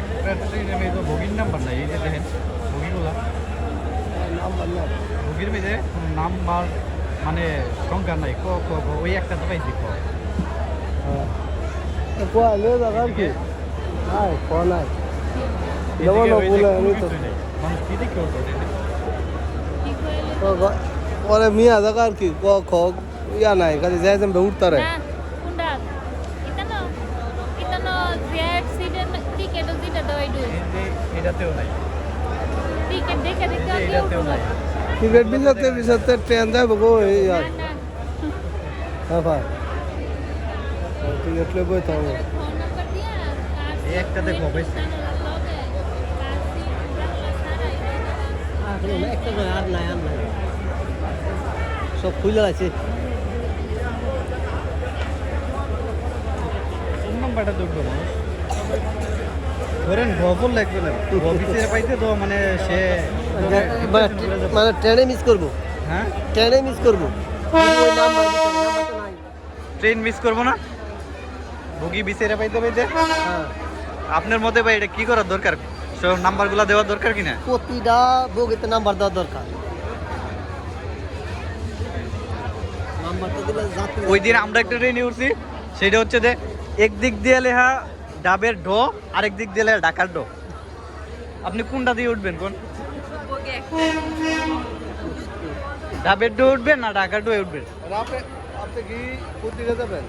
একটা ট্রেনের মেয়ে তো বগির নাম্বার নাই এই যে দেখেন বগিগুলা নাম্বার না বগির মেয়েদের নাম্বার মানে সংখ্যা নাই ক ক ক ওই একটা তো পাইছি ক হ্যাঁ কোয়া লে দাদা কি নাই কোয়া নাই যেমন এদিকে ওই যে বলে কোনো আমি তো কিছুই নাই। মানুষ কি দেখে ওঠে ট্রেনে? পরে মিয়া জায়গা আর কি ক খ ইয়া নাই কাজে যাই যাবে উঠতারে এটাতেও নাই। এটাতেও নাই। টিকিট বিসাতে বিসাতে ট্রেন যাবে গো এই আর nah. হ্যাঁ ভাই। টিকিট লে বই dia. এই একটা দেখো পাইছি একটা আর নাই আর নাই। সব খুলে আছে নাম্বারটা দেখব মানুষ ধরেন ভবন লাগবে না। অফিসে পাইতে তো মানে সে মানে ট্রেনে মিস করব। হ্যাঁ? ট্রেনে মিস করব। ট্রেন মিস করব না? বগি বিচেরা পাইতে পাইতে? হ্যাঁ। আপনার মতে ভাই এটা কি করার দরকার? সব নাম্বারগুলো দেওয়ার দরকার কিনা প্রতিটা বগিতে নাম্বার দেওয়া দরকার। ওই দিন আমরা একটা ট্রেনে উঠছি সেটা হচ্ছে যে একদিক দিয়ে লেখা ডাবের ঢো আরেক দিক দিলে ঢাকার ঢো আপনি কোনটা দিয়ে উঠবেন কোন? ডাবের ডো উঠবেন না ঢাকার ডোয়ে উঠবেন? আপনি কি কোন দিকে যাবেন?